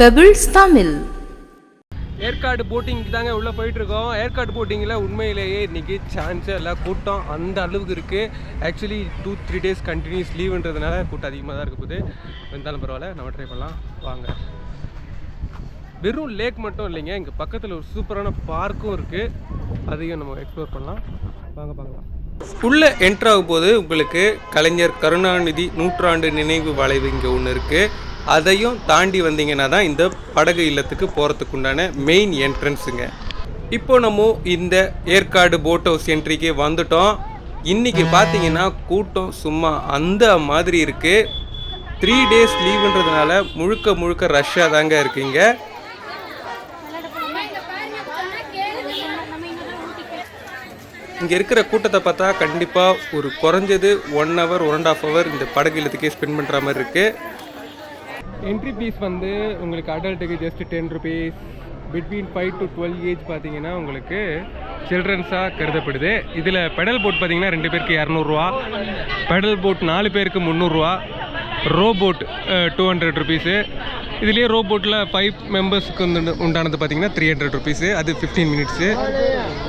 Pebbles Tamil. Yercaud போட்டிங்க்கு தாங்க உள்ளே போயிட்டுருக்கோம். ஏற்காடு போட்டிங்கில் உண்மையிலேயே இன்றைக்கி சான்ஸே இல்லை கூட்டம் அந்த அளவுக்கு இருக்குது actually two three days continuous லீவுன்றதுனால கூட்டம் அதிகமாக தான் இருக்க போகுது. இருந்தாலும் பரவாயில்ல நம்ம ட்ரை பண்ணலாம். வாங்க. வெறும் லேக் மட்டும் இல்லைங்க இங்கே பக்கத்தில் ஒரு சூப்பரான பார்க்கும் இருக்குது அதையும் நம்ம எக்ஸ்ப்ளோர் பண்ணலாம். வாங்க பார்க்கலாம். உள்ளே என்ட்ரு ஆகும் போது உங்களுக்கு கலைஞர் கருணாநிதி நூற்றாண்டு நினைவு வளைவு இங்கே ஒன்று இருக்குது அதையும் தாண்டி வந்தீங்கன்னா தான் இந்த படகு இல்லத்துக்கு போகிறதுக்கு உண்டான மெயின் என்ட்ரன்ஸுங்க இப்போ நம்ம இந்த ஏற்காடு போட் ஹவுஸ் என்ட்ரிக்கு வந்துட்டோம். இன்னைக்கு பார்த்தீங்கன்னா கூட்டம் சும்மா அந்த மாதிரி இருக்குது த்ரீ டேஸ் லீவுன்றதுனால முழுக்க முழுக்க ரஷ்ஷாக தாங்க இருக்குங்க. இங்கே இருக்கிற கூட்டத்தை பார்த்தா கண்டிப்பாக ஒரு குறைஞ்சது one hour one and half hour இந்த படகு இல்லத்துக்கே ஸ்பெண்ட் பண்ணுற மாதிரி இருக்குது என்ட்ரி ஃபீஸ் வந்து உங்களுக்கு அடல்ட்டுக்கு just ten rupees between five to twelve age பார்த்தீங்கன்னா உங்களுக்கு சில்ட்ரன்ஸாக கருதப்படுது. இதில் பெடல் போட் பார்த்தீங்கன்னா ரெண்டு பேருக்கு இரநூறுவா. பெடல் போட் நாலு பேருக்கு முந்நூறுரூவா row boat two hundred rupees இதுலேயே ரோ போட்டில் ஃபைவ் மெம்பர்ஸ்க்கு வந்து உண்டானது பார்த்தீங்கன்னா த்ரீ ஹண்ட்ரட் ருபீஸு அது ஃபிஃப்டீன் மினிட்ஸு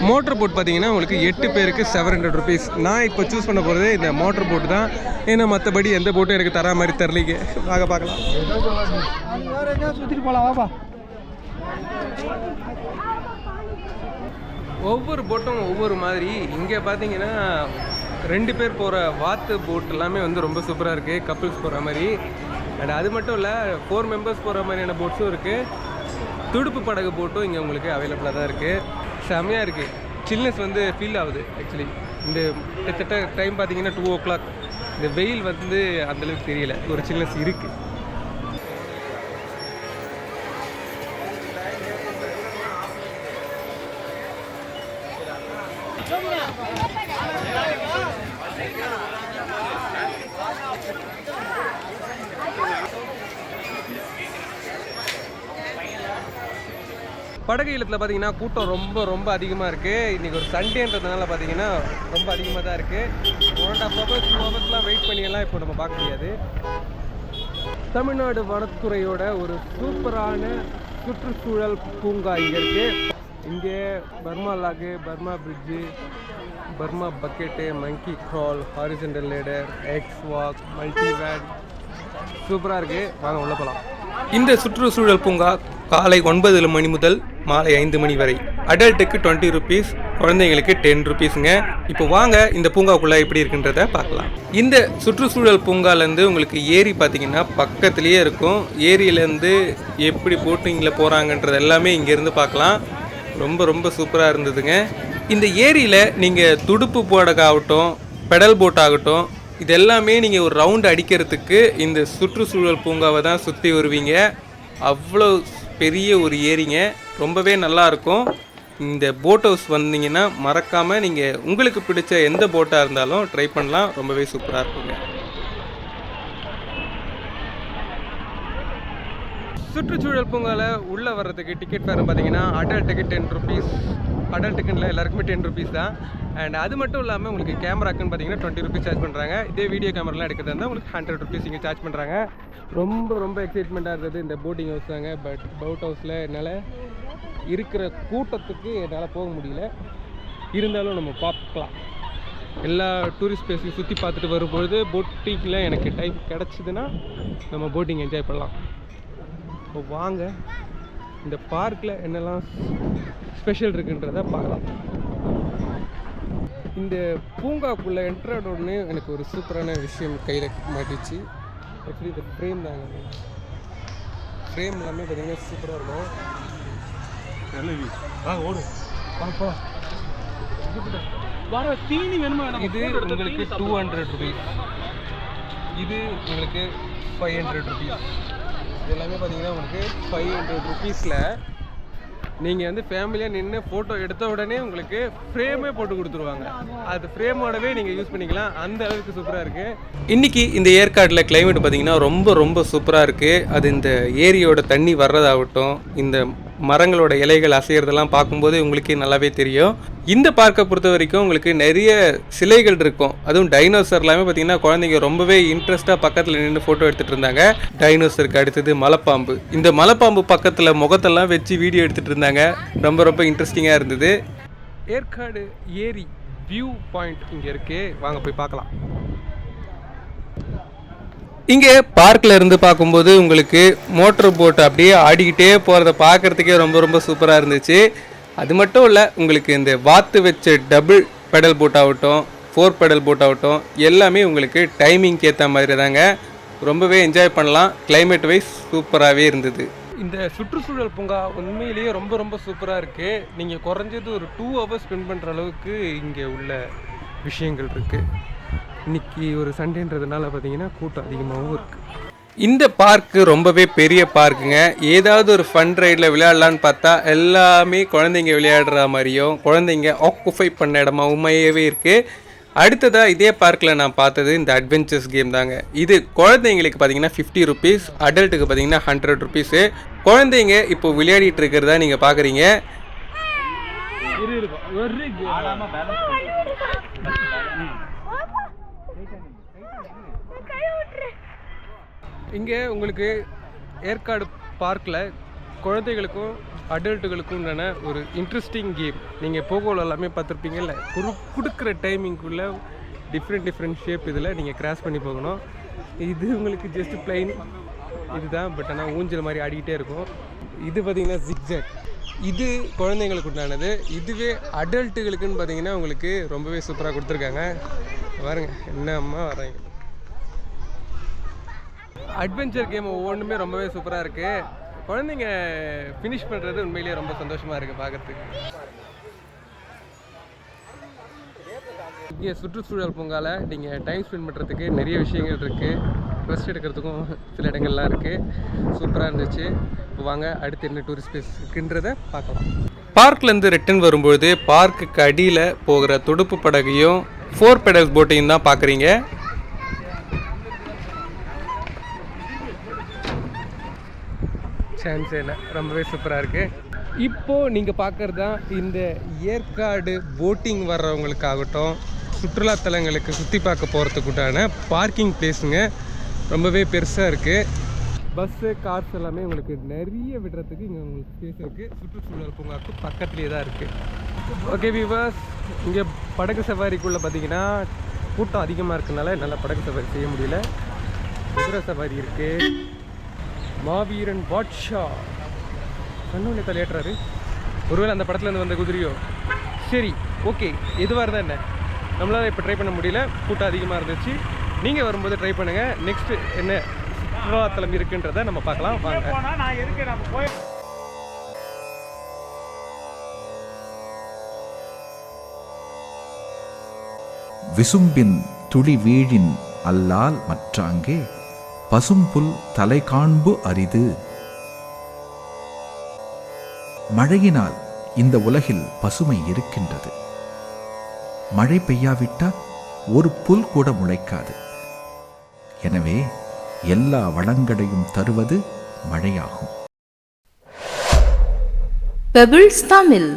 மோட்டர் போட் பார்த்தீங்கன்னா உங்களுக்கு எட்டு பேருக்கு செவன் ஹண்ட்ரட் ருபீஸ் நான் இப்போ சூஸ் பண்ண போகிறது இந்த மோட்டர் போட் தான். ஏன்னா மற்றபடி எந்த போட்டும் எனக்கு தரா மாதிரி தெரிலீங்க வாங்க பார்க்கலாம். சுற்றிட்டு போகலாம் வாப்பா ஒவ்வொரு போட்டும் ஒவ்வொரு மாதிரி. இங்கே பார்த்தீங்கன்னா ரெண்டு பேர் போகிற வாத்து போட் எல்லாமே வந்து ரொம்ப சூப்பராக இருக்குது கப்புள்ஸ் போகிற மாதிரி. அண்ட் அது மட்டும் இல்லை ஃபோர் மெம்பர்ஸ் போகிற மாதிரியான போட்ஸும் இருக்குது துடுப்பு படகு போட்டும் இங்கே உங்களுக்கு அவைலபிளாக தான் இருக்குது செம்மையாக இருக்குது சில்னஸ் வந்து ஃபீல் ஆகுது ஆக்சுவலி இந்த கிட்டத்தட்ட டைம் பார்த்தீங்கன்னா டூ ஓ கிளாக் இந்த வெயில் வந்து அந்தளவுக்கு தெரியல. ஒரு சில்னஸ் இருக்குது படகு இல்லத்தில் பார்த்தீங்கன்னா கூட்டம் ரொம்ப ரொம்ப அதிகமாக இருக்குது இன்றைக்கி ஒரு சண்டேன்றதுனால பார்த்தீங்கன்னா ரொம்ப அதிகமாக தான் இருக்குது one and half hours two ஹவர்ஸ்லாம் wait பண்ணியெல்லாம் இப்போ நம்ம பார்க்க முடியாது. தமிழ்நாடு வனத்துறையோட ஒரு சூப்பரான சுற்றுச்சூழல் பூங்கா இங்கே இருக்குது இங்கே Burma log Burma bridge Burma bucket monkey crawl horizontal ladder X walk multi wade சூப்பராக இருக்குது வாங்க உள்ளே போகலாம் இந்த சுற்றுச்சூழல் பூங்கா காலை ஒன்பது மணி முதல் மாலை ஐந்து மணி வரை. அடல்ட்டுக்கு டுவெண்ட்டி ருபீஸ் குழந்தைங்களுக்கு டென் ருபீஸுங்க இப்போ வாங்க இந்த பூங்காக்குள்ளே எப்படி இருக்குன்றத பார்க்கலாம். இந்த சுற்றுச்சூழல் பூங்காலேருந்து உங்களுக்கு ஏரி பார்த்தீங்கன்னா பக்கத்துலேயே இருக்கும். ஏரியிலேருந்து எப்படி போட்டிங்கில் போகிறாங்கன்றது எல்லாமே இங்கேருந்து பார்க்கலாம். ரொம்ப ரொம்ப சூப்பராக இருந்ததுங்க. இந்த ஏரியில் நீங்கள் துடுப்பு போடக்காகட்டும் பெடல் போட் ஆகட்டும் இது எல்லாமே நீங்கள் ஒரு ரவுண்ட் அடிக்கிறதுக்கு இந்த சுற்றுச்சூழல் பூங்காவை தான் சுற்றி வருவீங்க. அவ்வளோ பெரிய ஒரு ஏரிங்க. ரொம்பவே நல்லாயிருக்கும் இந்த போட் ஹவுஸ் வந்தீங்கன்னா மறக்காமல் நீங்கள் உங்களுக்கு பிடிச்ச எந்த போட்டாக இருந்தாலும் ட்ரை பண்ணலாம். ரொம்பவே சூப்பராக இருக்குங்க. சுற்றுச்சூழல் பூங்காவில் உள்ளே வர்றதுக்கு டிக்கெட் வேறு பார்த்தீங்கன்னா adult ticket ten rupees adult டிக்கெட்டில் எல்லாருக்குமே டென் ருபீஸ் தான். அண்ட் அது மட்டும் இல்லாமல் உங்களுக்கு கேமராக்குன்னு பார்த்தீங்கன்னா டுவெண்ட்டி ருபீஸ் சார்ஜ் பண்ணுறாங்க இதே வீடியோ கேமராலாம் எடுக்கிறது இருந்தால் உங்களுக்கு ஹண்ட்ரட் ருபீஸ் இங்கே சார்ஜ் பண்ணுறாங்க ரொம்ப ரொம்ப எக்ஸைட்மெண்ட்டாக இருந்தது இந்த போட்டிங் ஹவுஸ் தாங்க. பட் போட் ஹவுஸில் என்னால் இருக்கிற கூட்டத்துக்கு என்னால் போக முடியல. இருந்தாலும் நம்ம பார்க்கலாம். எல்லா டூரிஸ்ட் பிளேஸையும் சுற்றி பார்த்துட்டு வரும்பொழுது போட்டிங்கில் எனக்கு டைம் கிடச்சிதுன்னா நம்ம போட்டிங் என்ஜாய் பண்ணலாம். இப்போ வாங்க. இந்த பார்க்கில் என்னெல்லாம் ஸ்பெஷல் இருக்குன்றத பார்க்கலாம். இந்த பூங்காக்குள்ளே என்ட்ரான உடனே எனக்கு ஒரு சூப்பரான விஷயம் கையில் மாட்டிச்சு. ஆக்சுவலி இந்த ஃப்ரேம் தாங்க? ஃப்ரேம் எல்லாமே பார்த்தீங்கன்னா சூப்பராக இருக்கும். ஓடு. வாப்பா வர தீனி வேணுமா இது உங்களுக்கு டூ ஹண்ட்ரட் ருபீஸ் இது உங்களுக்கு ஃபைவ் ஹண்ட்ரட் ருபீஸ் இது எல்லாமே பார்த்தீங்கன்னா உங்களுக்கு ஃபைவ் ஹண்ட்ரட் ருபீஸில் நீங்கள் வந்து ஃபேமிலியாக நின்று ஃபோட்டோ எடுத்த உடனே உங்களுக்கு ஃப்ரேமே போட்டு கொடுத்துருவாங்க. அது ஃப்ரேமோடவே நீங்கள் யூஸ் பண்ணிக்கலாம். அந்த அளவுக்கு சூப்பராக இருக்குது இன்றைக்கி இந்த ஏற்காட்டில் கிளைமேட் பார்த்தீங்கன்னா ரொம்ப ரொம்ப சூப்பராக இருக்குது அது இந்த ஏரியோட தண்ணி வர்றதாகட்டும் இந்த மரங்களோட இலைகள் அசைகிறதெல்லாம் பார்க்கும்போது உங்களுக்கு நல்லாவே தெரியும். இந்த பார்க்கை பொறுத்த வரைக்கும் உங்களுக்கு நிறைய சிலைகள் இருக்கும். அதுவும் டைனோசர் எல்லாமே பார்த்தீங்கன்னா குழந்தைங்க ரொம்பவே இன்ட்ரெஸ்ட்டாக பக்கத்தில் நின்று ஃபோட்டோ எடுத்துகிட்டு இருந்தாங்க. டைனோசருக்கு அடுத்தது மலைப்பாம்பு. இந்த மலைப்பாம்பு பக்கத்தில் முகத்தெல்லாம் வச்சு வீடியோ எடுத்துகிட்டு இருந்தாங்க. ரொம்ப ரொம்ப இன்ட்ரெஸ்டிங்காக இருந்தது. ஏற்காடு ஏரி வியூ பாயிண்ட் இங்கே இருக்குது வாங்க போய் பார்க்கலாம். இங்கே பார்க்கில் இருந்து பார்க்கும்போது உங்களுக்கு மோட்டர் போட் அப்படியே ஆடிக்கிட்டே போகிறத பார்க்குறதுக்கே ரொம்ப ரொம்ப சூப்பராக இருந்துச்சு. அது மட்டும் இல்லை உங்களுக்கு இந்த வாத்து வச்ச டபுள் பெடல் போட் ஆகட்டும் ஃபோர் பெடல் போட் ஆகட்டும் எல்லாமே உங்களுக்கு டைமிங்க்கு ஏற்ற மாதிரி தாங்க. ரொம்பவே என்ஜாய் பண்ணலாம். கிளைமேட் வைஸ் சூப்பராகவே இருந்தது. இந்த சுற்றுச்சூழல் பூங்கா உண்மையிலேயே ரொம்ப ரொம்ப சூப்பராக இருக்குது நீங்கள் குறைஞ்சது ஒரு டூ ஹவர்ஸ் ஸ்பெண்ட் பண்ணுற அளவுக்கு இங்கே உள்ள விஷயங்கள் இருக்குது இன்னைக்கு ஒரு சண்டேன்றதுனால பார்த்தீங்கன்னா கூட்டம் அதிகமாகவும் இருக்குது இந்த பார்க்கு ரொம்பவே பெரிய பார்க்குங்க ஏதாவது ஒரு ஃபன் ரைடில் விளையாடலான்னு பார்த்தா எல்லாமே குழந்தைங்க விளையாடுற மாதிரியும் குழந்தைங்க ஆக்குஃபை பண்ண இடமா உண்மையாகவே இருக்குது அடுத்ததாக இதே பார்க்கில் நான் பார்த்தது இந்த அட்வென்ச்சர்ஸ் கேம் தாங்க. இது குழந்தைங்களுக்கு பார்த்தீங்கன்னா ஃபிஃப்டி ருபீஸ் அடல்ட்டுக்கு பார்த்தீங்கன்னா ஹண்ட்ரட் ருபீஸு குழந்தைங்க இப்போ விளையாடிட்டு இருக்கிறதா நீங்கள் பார்க்குறீங்க இரு இருக்கும் வெரி இங்கே உங்களுக்கு ஏற்காடு பார்க்கில் குழந்தைகளுக்கும் அடல்ட்டுகளுக்கும் உண்டான ஒரு இன்ட்ரெஸ்டிங் கேம் நீங்கள் போகோவில் எல்லாமே பார்த்துருப்பீங்கல்ல குரு கொடுக்குற டைமிங்குள்ளே டிஃப்ரெண்ட் டிஃப்ரெண்ட் ஷேப் இதில் நீங்கள் கிராஸ் பண்ணி போகணும். இது உங்களுக்கு ஜஸ்ட் பிளைன் இதுதான் பட் ஆனால் ஊஞ்சல் மாதிரி ஆடிக்கிட்டே இருக்கும். இது பார்த்திங்கன்னா ஜிக்ஜாக் இது குழந்தைங்களுக்கு உண்டானது. இதுவே அடல்ட்டுகளுக்குன்னு பார்த்தீங்கன்னா உங்களுக்கு ரொம்பவே சூப்பராக கொடுத்துருக்காங்க. பாருங்க என்ன அம்மா வர்றாங்க. அட்வென்ச்சர் கேம் ஒவ்வொன்றுமே ரொம்பவே சூப்பராக இருக்குது குழந்தைங்க ஃபினிஷ் பண்ணுறது உண்மையிலேயே ரொம்ப சந்தோஷமாக இருக்குது பார்க்கறதுக்கு இங்கே சுற்றுச்சூழல் பூங்கால நீங்கள் டைம் ஸ்பெண்ட் பண்ணுறதுக்கு நிறைய விஷயங்கள் இருக்குது ரெஸ்ட் எடுக்கிறதுக்கும் சில இடங்கள்லாம் இருக்குது சூப்பராக இருந்துச்சு. இப்போ வாங்க அடுத்து என்ன டூரிஸ்ட் பிளேஸ் இருக்குன்றத பார்க்கலாம். பார்க்லேருந்து ரிட்டன் வரும்பொழுது பார்க்குக்கு அடியில் போகிற துடுப்பு படகையும் ஃபோர் பெடல்ஸ் போட்டையும் தான் பார்க்குறீங்க சான்ஸே இல்லை. ரொம்பவே சூப்பராக இருக்குது இப்போது நீங்கள் பார்க்குறது தான் இந்த ஏற்காடு போட்டிங் வர்றவங்களுக்காகட்டும் சுற்றுலாத்தலங்களுக்கு சுற்றி பார்க்க போகிறதுக்குண்டான பார்க்கிங் பிளேஸுங்க ரொம்பவே பெருசாக இருக்குது பஸ்ஸு கார்ஸ் எல்லாமே உங்களுக்கு நிறைய விடுறதுக்கு இங்கே உங்களுக்கு ஸ்பேஸ் இருக்குது சுற்றுச்சூழல் பூங்காக்கு பக்கத்துலேயே தான் இருக்குது ஓகே விவாஸ் இங்கே படகு சவாரிக்குள்ளே பார்த்தீங்கன்னா கூட்டம் அதிகமாக இருக்கனால என்னால் படகு சவாரி செய்ய முடியல. குதிரை சவாரி இருக்குது மாவீரன் பாட்ஷா. கண்ணூனி தலையேற்றாரு ஒருவேளை அந்த படத்துலேருந்து வந்த குதிரையோ? சரி ஓகே எதுவாக இருந்தால் என்ன? நம்மளால் இப்போ ட்ரை பண்ண முடியல. கூட்டம் அதிகமாக இருந்துச்சு. நீங்கள் வரும்போது ட்ரை பண்ணுங்கள் நெக்ஸ்ட்டு என்ன சுற்றுலாத்தலம் இருக்குன்றதை நம்ம பார்க்கலாம். வாங்க. நான் எதுக்கு நம்ம போய் விசும்பின் துளி வீழின் அல்லால் மற்றாங்கே பசும்புல் தலை காண்பு அரிது. மழையினால் இந்த உலகில் பசுமை இருக்கின்றது. மழை பெய்யாவிட்டால் ஒரு புல் கூட முளைக்காது. எனவே எல்லா வளங்களையும் தருவது மழையாகும். பெபிள்ஸ் தமிழ்